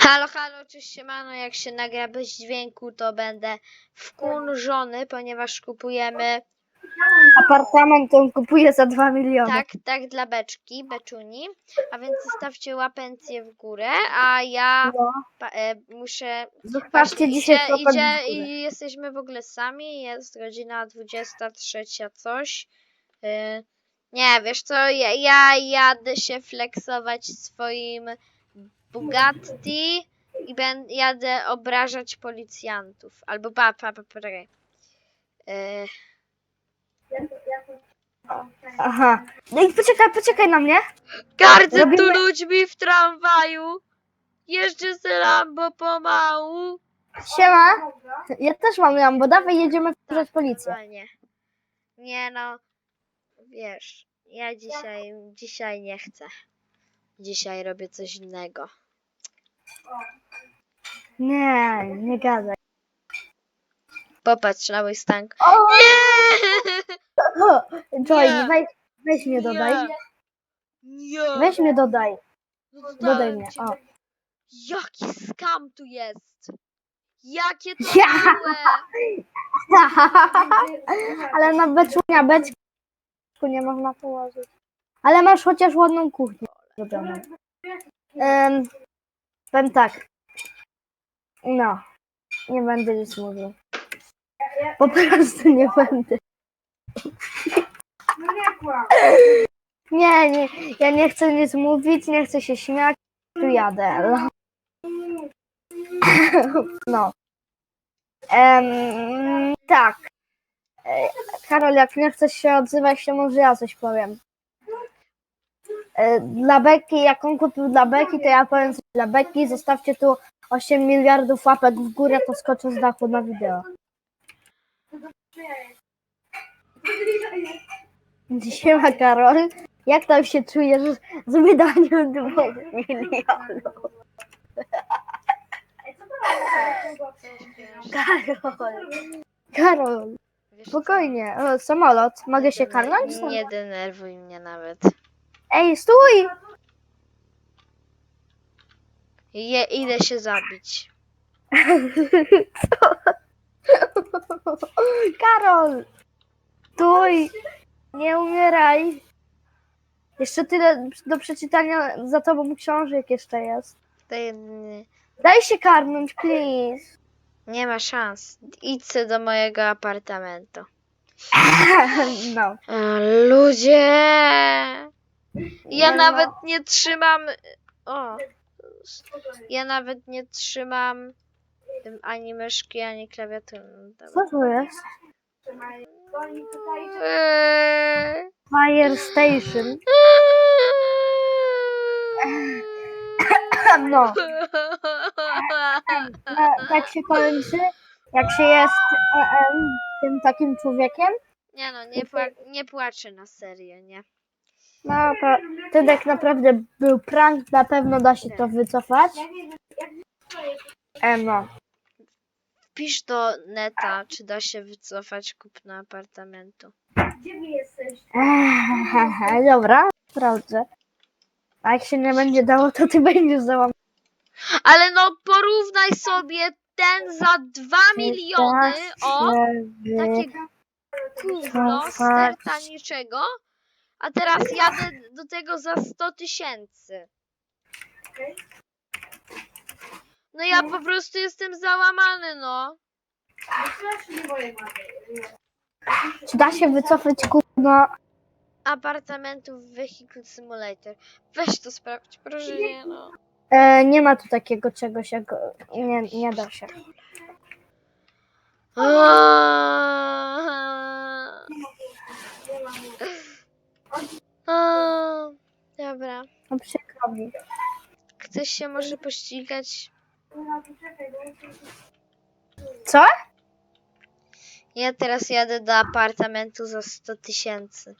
Halo, halo, cześć siemano, jak się nagra bez dźwięku, to będę wkurzony, ponieważ kupujemy, Apartament on kupuje za 2 miliony. tak, tak dla beczki, beczuni, a więc zostawcie łapencję w górę, a ja No. pa, e, muszę, Zostawcie dzisiaj idzie, łapek idzie, w górę. i jesteśmy w ogóle sami, jest godzina 23 coś, y, nie, wiesz co, ja, ja jadę się flexować swoim Bugatti i ben, jadę obrażać policjantów. Albo pa, pa, pa, poczekaj. E, Aha. No i poczekaj, poczekaj na mnie. gardzę tu Robimy- ludźmi w tramwaju. Jeżdżę z Lambo pomału. Siema. Ja też mam Lambo, dawaj jedziemy wkurzać policję. Normalnie. Nie no, wiesz, ja dzisiaj, dzisiaj nie chcę. Dzisiaj robię coś innego. Nie, nie gadaj. Popatrz na mój stank. O! Joy, Nie. weź, weź mnie dodaj. Nie. Weź mnie dodaj. No Dodaj mnie. cię. O. Jaki skam tu jest! Jakie to Ja. miłe! Ale na beczunia, beczku nie można położyć. Ale masz chociaż ładną kuchnię zrobioną. Powiem tak. No. Nie będę nic mówił. Po prostu nie będę. Nie, nie, ja nie chcę nic mówić, nie chcę się śmiać, tu jadę. No. Tak. E, Karol, jak nie chcesz się odzywać, to może ja coś powiem. E, Dla Beki, jak on kupił dla Beki, to ja powiem dla Beki. Zostawcie tu 8 miliardów łapek w górę, to skoczę z dachu na wideo. Siema Karol, jak tam się czujesz z wydaniem 2 milionów? Karol, Karol, spokojnie, samolot, mogę się karnąć? Nie denerwuj mnie nawet. Ej, stój! Je, idę się zabić. Karol! Stój! Nie umieraj! Jeszcze tyle do przeczytania za tobą książek jeszcze jest. Daj się karnąć, please. Nie ma szans. Idź se do mojego apartamentu. No. Ludzie! Ja No. nawet nie trzymam. O! Ja nawet nie trzymam tym ani myszki, ani klawiatury. No dobra. Co to jest? Eee. Fire Station. No, no, tak się kończy, jak się jest e, em, tym takim człowiekiem. Nie no, nie, pła- nie płaczę na serio, nie? No to to tak naprawdę był prank, na pewno da się to wycofać. E, no. Wpisz do neta, czy da się wycofać kupno apartamentu. Eee, Dobra, sprawdzę. A jak się nie będzie dało, to ty będziesz załamany. Ale no porównaj sobie ten za 2 miliony, o, takie gówno, sterta niczego, a teraz jadę do tego za 100 tysięcy. No ja po prostu jestem załamany, no. Czy da się wycofać kupno? Apartamentów w Vehicle Simulator. Weź to sprawdź, proszę nie, no. E, nie ma tu takiego czegoś jak... Nie, nie da się. O, dobra. No przykro mi. Chcesz się może pościgać? Co? Ja teraz jadę do apartamentu za 100 tysięcy.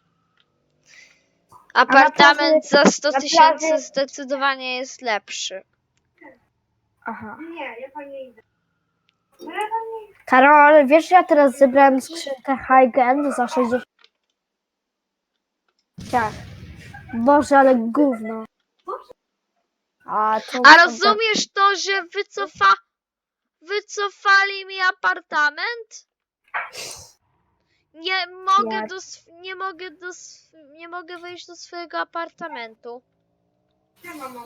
Apartament za 100 na tysięcy zdecydowanie jest lepszy. Aha. Karol, wiesz, że ja teraz zebrałem skrzynkę High End za 60... Tak. Boże, ale gówno. A, to A rozumiesz to, że wycofa... wycofali mi apartament? Nie mogę do... sw- nie mogę do... sw- nie mogę wejść do swojego apartamentu.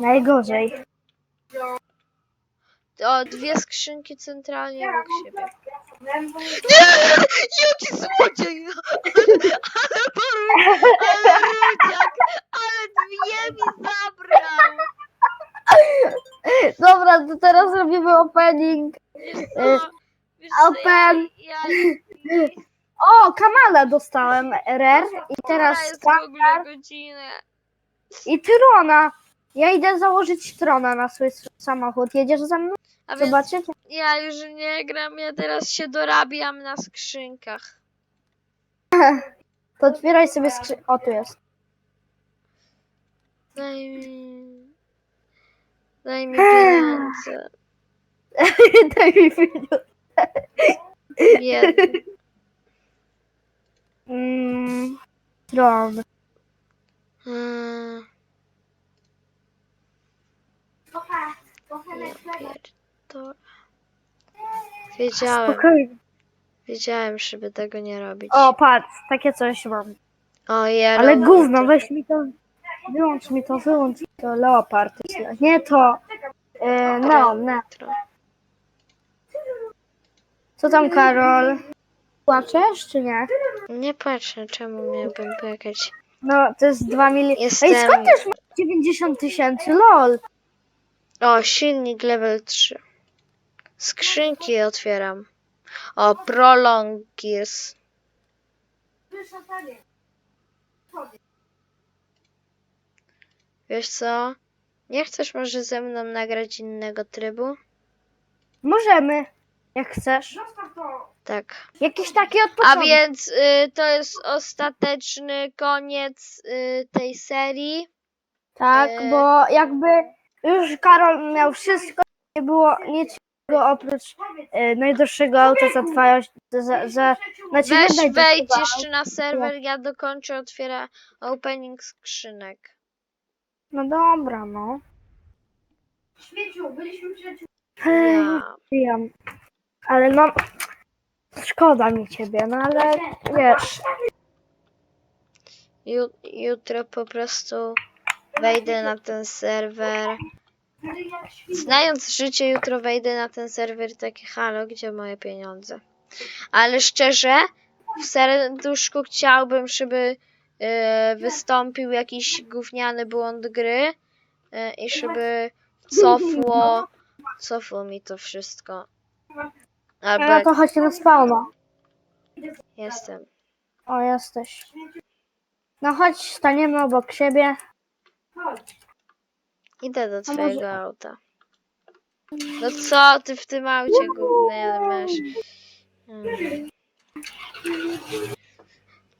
Najgorzej. O, dwie skrzynki centralnie obok siebie. Nie! Jaki złodziej! Ale poru... Ale rudziak! Ale dwie mi zabrał! Dobra, to teraz robimy opening. Wiesz Y, co? Wiesz co, Open. Ja, ja, O, Kamala dostałem, Rare. I teraz jest w Star ogóle godzina? i Trona. Ja idę założyć Trona na swój samochód. Jedziesz ze mną? A więc Zobaczycie? ja już nie gram, ja teraz się dorabiam na skrzynkach. To otwieraj sobie skrzynkę. O, tu jest. Daj mi... Daj mi pieniądze. Daj mi pieniądze. Biedny. Mm, Tron. Mm, ja pierdolę. Wiedziałem, Spokojnie. wiedziałem, żeby tego nie robić. O, patrz, takie coś mam. O, ja Ale gówno, weź mi to. Wyłącz mi to, wyłącz mi to. Leopard. Nie to. E, no, no. Co tam, Karol? Płaczesz, czy nie? Nie patrzę, czemu miałbym płakać. No, to jest 2 miliony. Jestem... Ej, skąd też masz 90 tysięcy? LOL. O, silnik level 3. Skrzynki otwieram. O, Prolong Gears. Wiesz co? Nie chcesz może ze mną nagrać innego trybu? Możemy, jak chcesz. Tak. Jakiś taki A więc y, to jest ostateczny koniec y, tej serii. Tak, e- bo jakby już Karol miał wszystko, nie było nic oprócz e, najdroższego auta za dwa, za, za, znaczy Weź wejdź jeszcze na serwer, ja dokończę otwiera opening skrzynek. No dobra, no. Śmieciu, byliśmy przyjaciółmi. Ja. Wiem. Ale no, szkoda mi ciebie, no ale wiesz, Ju, jutro po prostu wejdę na ten serwer. Znając życie, jutro wejdę na ten serwer takie halo, gdzie moje pieniądze. Ale szczerze, w serduszku chciałbym, żeby e, wystąpił jakiś gówniany błąd gry e, i żeby cofło, cofło mi to wszystko. Albo no to chodź na spawna. jestem. O, jesteś. No chodź, staniemy obok siebie. Idę do twojego może- auta. No co ty w tym aucie gównie masz? Hmm.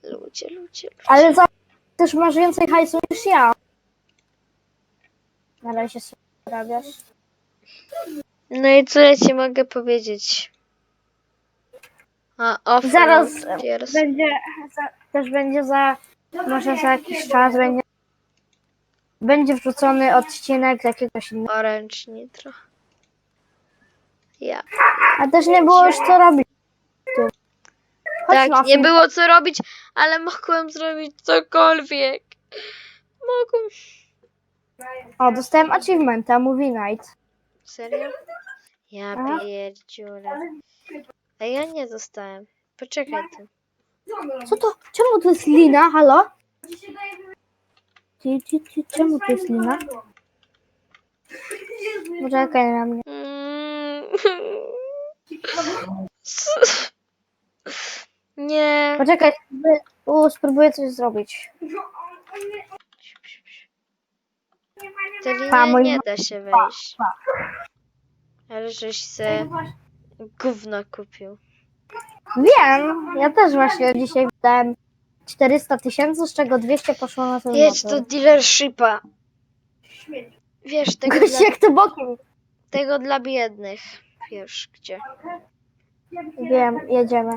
Ludzie, ludzie. Ale za też masz więcej hajsu niż ja. Na razie sobie zarabiasz. No i co ja ci mogę powiedzieć? A, off Zaraz. Będzie, za, też będzie za, może za jakiś czas będzie, będzie wrzucony odcinek z jakiegoś innego. Orange Nitro. Ja. A też nie było już co robić. Chodź Tak, na nie film. było co robić, ale mogłem zrobić cokolwiek. Mogłem. O, dostałem achievementa, Movie Night. Serio? Ja Aha. pierdziule. A ja nie dostałem. Poczekaj tu. Co to? Czemu to jest lina? Halo? Ci, ci, ci, czemu to jest lina? Poczekaj na mnie. Mm. Nie. Poczekaj, spróbuję- u, spróbuję coś zrobić. To Pa, mój nie ma- da się wejść. pa. Ale żeś se gówno kupił. Wiem, ja też właśnie dzisiaj wydałem 400 tysięcy, z czego 200 poszło na ten Jedź do motor. dealershipa. Wiesz, tego Gość dla, jak ty bokiem. tego dla biednych. Wiesz gdzie. Wiem, jedziemy.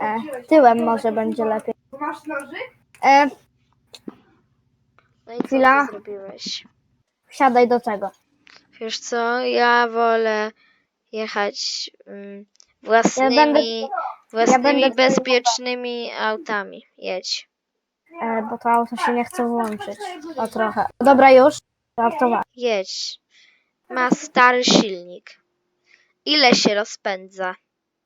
E, tyłem może będzie lepiej. Masz nożyk? E, No i co Chwila. ty zrobiłeś? wsiadaj do tego. Wiesz co, ja wolę jechać mm, własnymi, będę- własnymi będę bezpiecznymi autami. Jedź. E, bo to auto się nie chce włączyć. O trochę. Dobra, już. Żartowałem. Jedź. Ma stary silnik. Ile się rozpędza?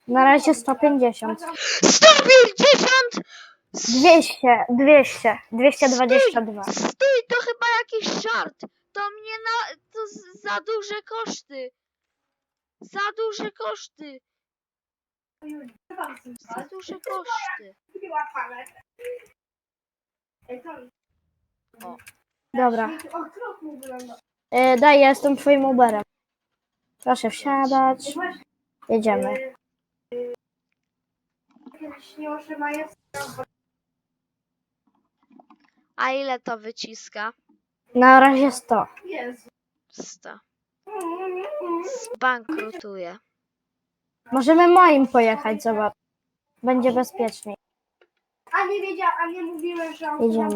Na razie 150. 150! 200, 200, 222. Stój, to chyba jakiś żart. To mnie na... to z- za duże koszty. Za duże koszty. Za duże koszty. Dobra. O, wygląda. E, daj, ja jestem twoim Uberem. Proszę wsiadać. Jedziemy. A ile to wyciska? Na razie 100. Jezu. 100. Zbankrutuje. Możemy moim pojechać, zobacz. Będzie bezpieczniej. A nie wiedziałam, a nie mówiłem, że on Jedziemy.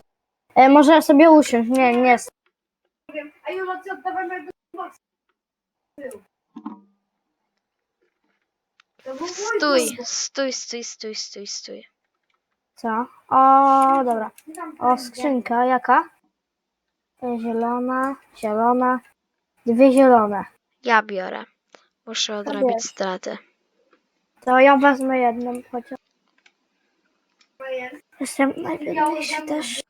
E, może sobie usiąść. Nie, nie. A ty oddawaj mojego boxa. Był. To był mój Stój, stój, stój, stój, stój, stój. Co? O, dobra. O, skrzynka. Jaka? E, Zielona, zielona. Dwie zielone. Ja biorę. Muszę odrobić bierz. straty. To ja wezmę jedną chociaż. Jestem najbiedniejszy też.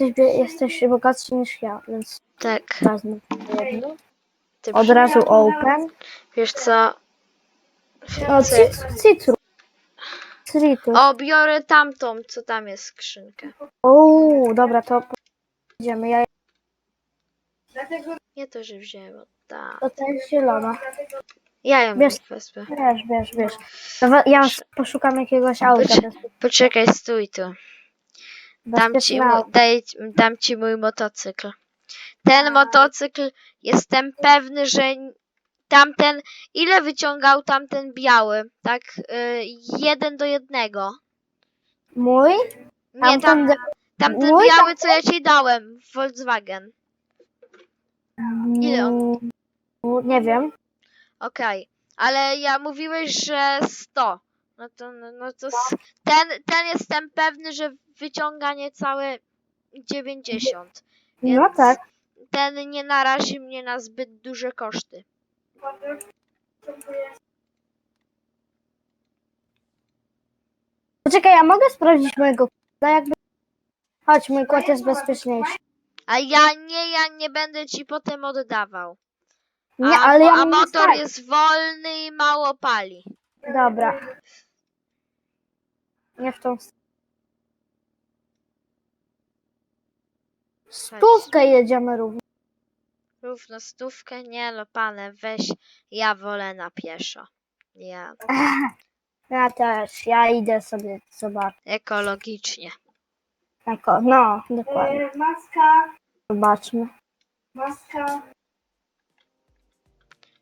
Jesteś, jesteś bogatszy niż ja, więc Tak. wezmę jedną. Ty Od razu open. Wiesz co? O, Cyk. cit- citru. Citrus. O, biorę tamtą, co tam jest skrzynkę. O, dobra, to idziemy. Ja Dlatego, Nie to, że wziąłem od ta. to ta jest zielona. Ja ją Wiesz- wezmę. Wiesz, wiesz, wiesz. Dobra, Ja poszukam jakiegoś auta. Poczekaj. Poczekaj, stój tu. Dam ci, Bezpieczne mu, auto. daj, dam ci mój motocykl. Ten motocykl, jestem pewny, że tamten, ile wyciągał tamten biały? Tak, y, jeden do jednego. Mój? Nie, tam, Tamten- tamten mój biały, co ja ci dałem, Volkswagen. Ile on? Mm, Nie wiem. Okej, ale ja mówiłeś, że 100. No to, no, no to s- ten, ten jestem pewny, że wyciąga niecałe 90. No Więc tak. Ten nie narazi mnie na zbyt duże koszty. Poczekaj, ja mogę sprawdzić mojego kota, jakby... Chodź, mój kot jest bezpieczniejszy. A ja nie, ja nie będę ci potem oddawał. Nie, a, ale ja a mam motor jest wolny i mało pali. Dobra. Nie w tą stronę. Stówkę jedziemy równo. Równo stówkę? Nie no, pane, weź. Ja wolę na pieszo. Ja. Ja też, ja idę sobie zobaczyć. Ekologicznie. Jako, no, dokładnie. e, maska, Zobaczmy. maska.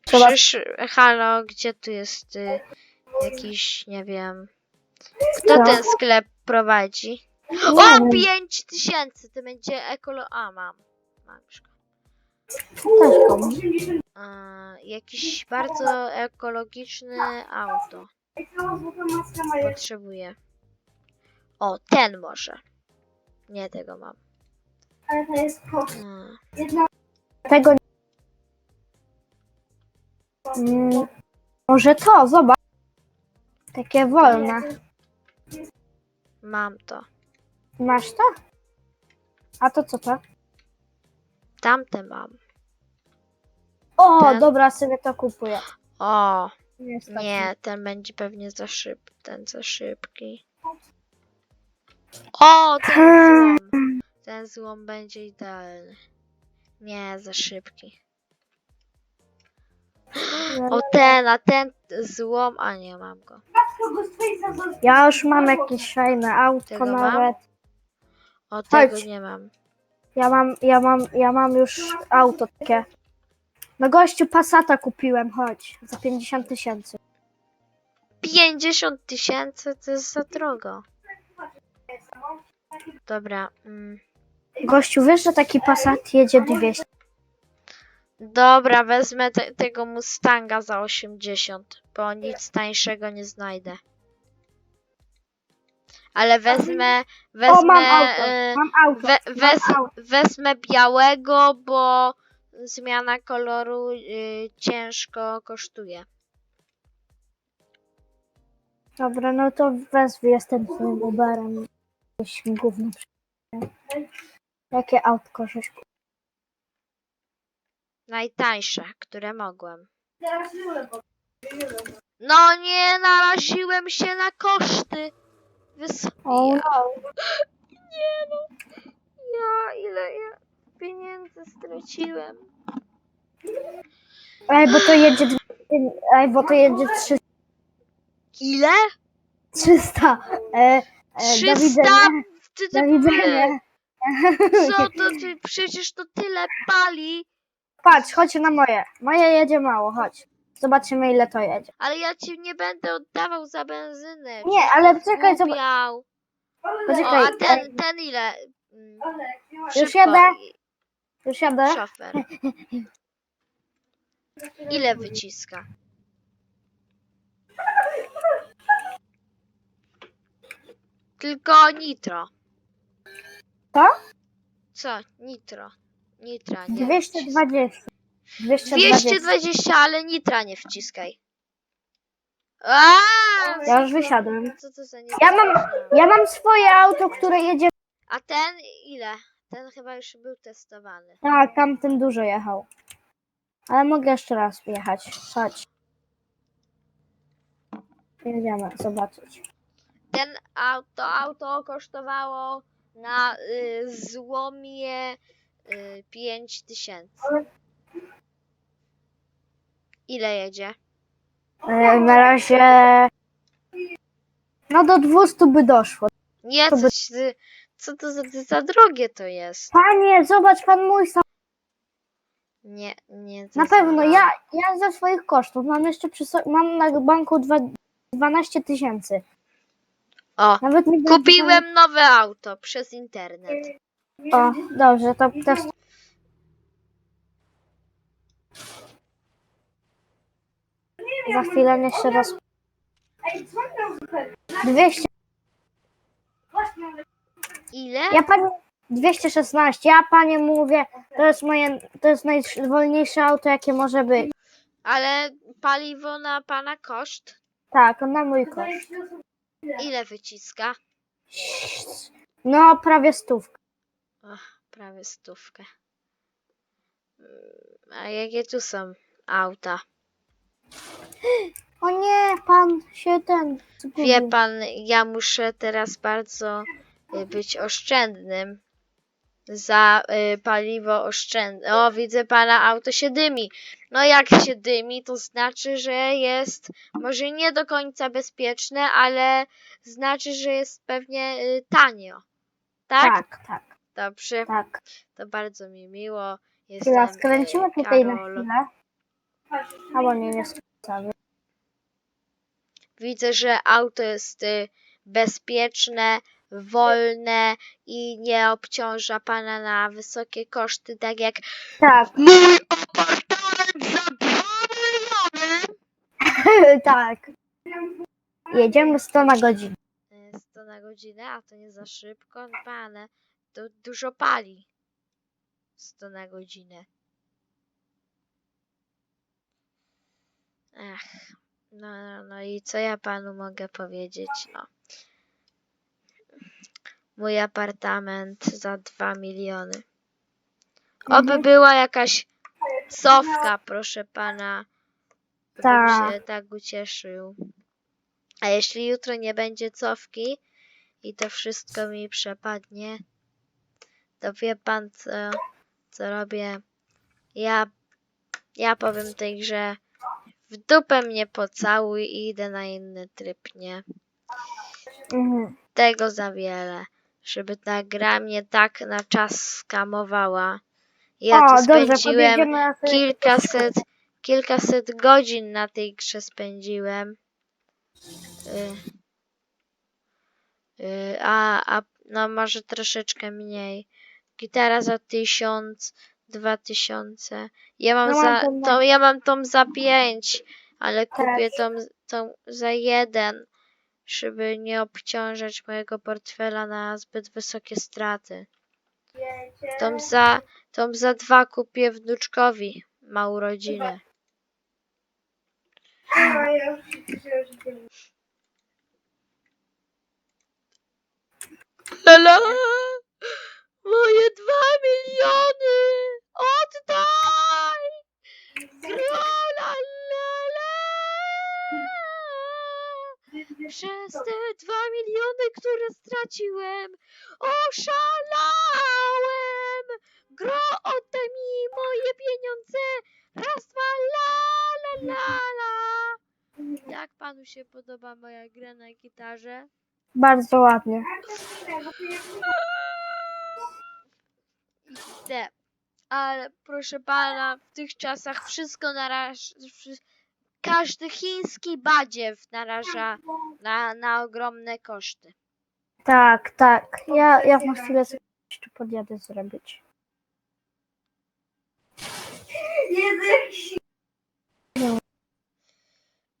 Trzeba- Przysz... Halo, gdzie tu jest y, jakiś, nie wiem. Kto Co? ten sklep prowadzi? O, wiem, 5 tysięcy! To będzie ekolo... A, mam. Mam. A, jakiś bardzo ekologiczny auto. Potrzebuję. O, ten może. Nie tego mam. Ale to jest. Tego. Mm, może to, zobacz. Takie wolne. Mam to. Masz to? A to co to? Tamte mam. O, Ten? dobra, sobie to kupuję. O, Niestety. nie, ten będzie pewnie za szybki. Ten za szybki. O, ten złom. Ten złom będzie idealny. Nie, za szybki. O, ten, a ten złom, a nie mam go. Ja już mam jakieś fajne autko Tego mam? nawet. O, tego Chodź. nie mam. Ja mam, ja mam, ja mam już auto takie. No gościu Passata kupiłem, chodź. Za 50 tysięcy. 50 tysięcy to jest za drogo. Dobra. Mm. Gościu, wiesz, że taki Passat jedzie 200? Dobra, wezmę te, tego Mustanga za 80, bo nic tańszego nie znajdę. Ale wezmę, wezmę, O, mam auto, e, mam auto, we, mam wez, auto. wezmę białego, bo zmiana koloru y, ciężko kosztuje. Dobra, no to wezwę, jestem twoim Uberem. Jakieś gówno. przyjdzie. Jakie autko żeś kupił? Najtańsze, które mogłem. No nie naraziłem się na koszty. Wysokie. O, no. nie no. Ja ile ja pieniędzy straciłem. Ej, bo to jedzie... dwie- Ej, bo to jedzie 300. Ile? 300. E, e, do 300? widzenia. Ty, Do widzenia. co to ty? Przecież to tyle pali. Patrz, chodź na moje. Moje jedzie mało, chodź. Zobaczymy ile to jedzie. Ale ja ci nie będę oddawał za benzynę. Nie, ale czekaj, zobacz. O, Poczekaj. a ten, ten ile? Mm, Już szybko. jadę. Już jadę. Szofer. Ile wyciska? Tylko nitro. Co? Co? Nitro. Nitra nie. wciskaj. 220. 220. 220, ale nitra nie wciskaj. Aaaa! Ja już wysiadłem. Co to za Ja mam-? Ja mam swoje auto, które jedzie. A ten ile? Ten chyba już był testowany. Tak, tamten dużo jechał. Ale mogę jeszcze raz jechać. Chodź. Jedziemy zobaczyć. Ten auto, auto kosztowało na y, złomie y, 5000. Ile jedzie? E, na razie. No do 200 by doszło. Nie, To by- coś, ty- co to za, za drogie to jest? Panie, zobacz pan mój sam. Nie, nie. to Na pewno, ja, ja ze swoich kosztów mam jeszcze przy so... mam na banku dwa, 12 tysięcy. O, Nawet kupiłem nowe auto przez internet. O, dobrze, to też. Za chwilę jeszcze raz. Ej, dzwoń tam zupełnie. 200. Właśnie, Ile? Ja pani 216. Ja panie mówię, to jest moje, to jest najwolniejsze auto, jakie może być. Ale paliwo na pana koszt? Tak, na mój koszt. Ile wyciska? No, prawie stówkę. Prawie stówkę. Mm, A jakie tu są auta? O nie, pan się ten. zgubił. Wie pan, ja muszę teraz bardzo y, być oszczędnym. Za y, paliwo oszczędne. O, widzę pana auto się dymi. No jak się dymi, to znaczy, że jest może nie do końca bezpieczne, ale znaczy, że jest pewnie y, tanio. Tak? Tak, tak, Dobrze, tak. to bardzo mi miło. Chwila, Jestem skręcimy y, tutaj na Karol. chwilę. Albo nie, nie skręcamy. Widzę, że auto jest y, bezpieczne, wolne i nie obciąża pana na wysokie koszty, tak jak Tak, mój apartament za 2 miliony. tak. Jedziemy 100 na godzinę. Y, 100 na godzinę, a to nie za szybko, pane, to dużo pali. 100 na godzinę. Ach, no, no, no i co ja panu mogę powiedzieć? No. Mój apartament za 2 miliony. Oby Mhm. była jakaś cofka, proszę pana. Tak. się tak ucieszył. A jeśli jutro nie będzie cofki i to wszystko mi przepadnie, to wie pan co, co robię? Ja, ja powiem tej grze w dupę mnie pocałuj i idę na inny tryb, nie? Mhm. Tego za wiele, żeby ta gra mnie tak na czas skamowała. Ja o, tu dobrze, spędziłem sobie- kilkaset, kilkaset godzin na tej grze spędziłem. Y, y, a, a no może troszeczkę mniej. Gitara za tysiąc, 2000. Ja mam No mam za, tą- to ja mam tą za 5, ale kupię Też. tą, tą za 1, żeby nie obciążać mojego portfela na zbyt wysokie straty. Tą za, tą za 2 kupię wnuczkowi. Ma urodziny. A, ja już już Lala! Moje Przez te dwa miliony, które straciłem, oszalałem! Gro, oddaj mi moje pieniądze! Raz, dwa, la, la, la, la! Jak panu się podoba moja gra na gitarze? Bardzo ładnie. XD. Ale proszę pana, w tych czasach wszystko naraż... wszy- Każdy chiński badziew naraża na, na ogromne koszty. Tak, tak. Ja, ja na chwilę sobie coś tu podjadę zrobić.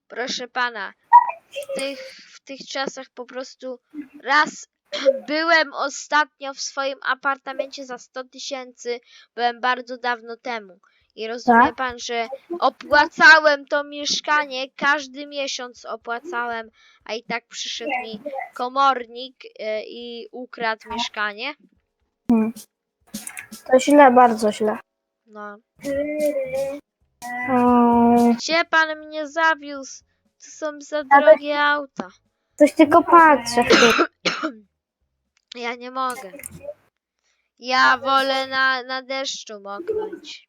Proszę pana, w tych, w tych czasach po prostu raz byłem ostatnio w swoim apartamencie za 100 tysięcy, byłem bardzo dawno temu. I rozumie Tak? pan, że opłacałem to mieszkanie, każdy miesiąc opłacałem, a i tak przyszedł mi komornik e, i ukradł mieszkanie. To źle, bardzo źle. No. Mm, Gdzie pan mnie zawiózł? To są za drogie auta. Coś tylko patrzę. Ja nie mogę. Ja wolę na, na deszczu moknąć.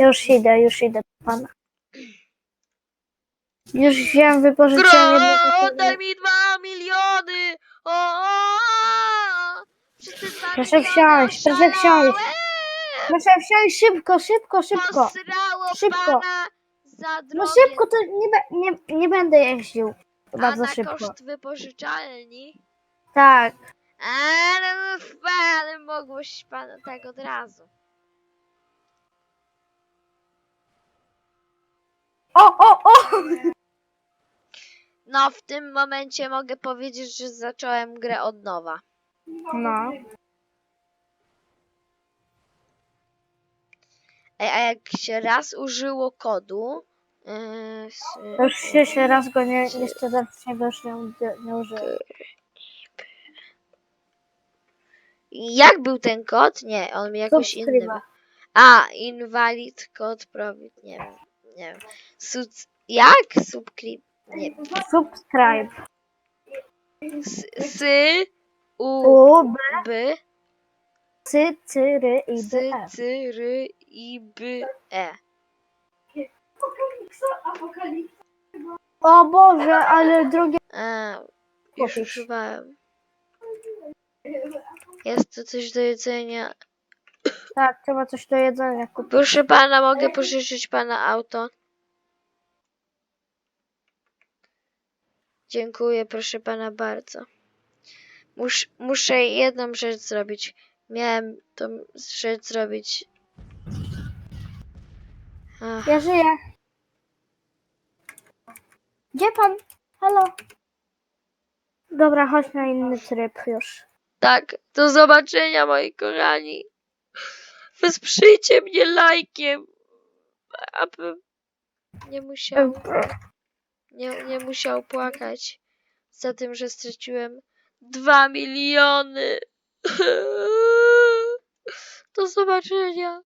Już idę, już idę do pana. Już wziąłem wypożyczenie. Gro, do- daj mi dwa miliony! O, o, o! Dwa Proszę miliony wsiąść, proszę wsiąść. oszalałem! Proszę wsiąść szybko, szybko, szybko. Posrało Szybko. pana za drogie. No szybko, to nie, be- nie, nie będę jeździł. A Bardzo na szybko. koszt wypożyczalni? Tak. Ale pan, mogłoś pan tak od razu. O, o, o! No, w tym momencie mogę powiedzieć, że zacząłem grę od nowa. No. Ej, a jak się raz użyło kodu, yy, s- Już się, się raz go nie, jeszcze się go już nie, nie użyłem. jak był ten kod? Nie, on mi jakoś inny. był. A, invalid kod profit, nie wiem, nie wiem. Suc, jak? Subscrib, nie wiem. Subscribe. S, sy, u, U, B, by, C, C, R, I, B, sy, E. cy, ry, i, by, e. Apokalipsa, apokalipsa. O Boże, ale drogie. A, już Kupisz. używałem. Jest tu coś do jedzenia. Tak, trzeba coś do jedzenia kupić. Proszę pana, mogę pożyczyć pana auto? Dziękuję, proszę pana bardzo. Mus, muszę jedną rzecz zrobić. Miałem tą rzecz zrobić. Ach, Ja żyję. Gdzie pan? Halo? Dobra, chodź na inny tryb już. tak, do zobaczenia moi kochani. Wesprzyjcie mnie lajkiem, aby nie musiał, nie, nie musiał płakać za tym, że straciłem dwa miliony. Do zobaczenia.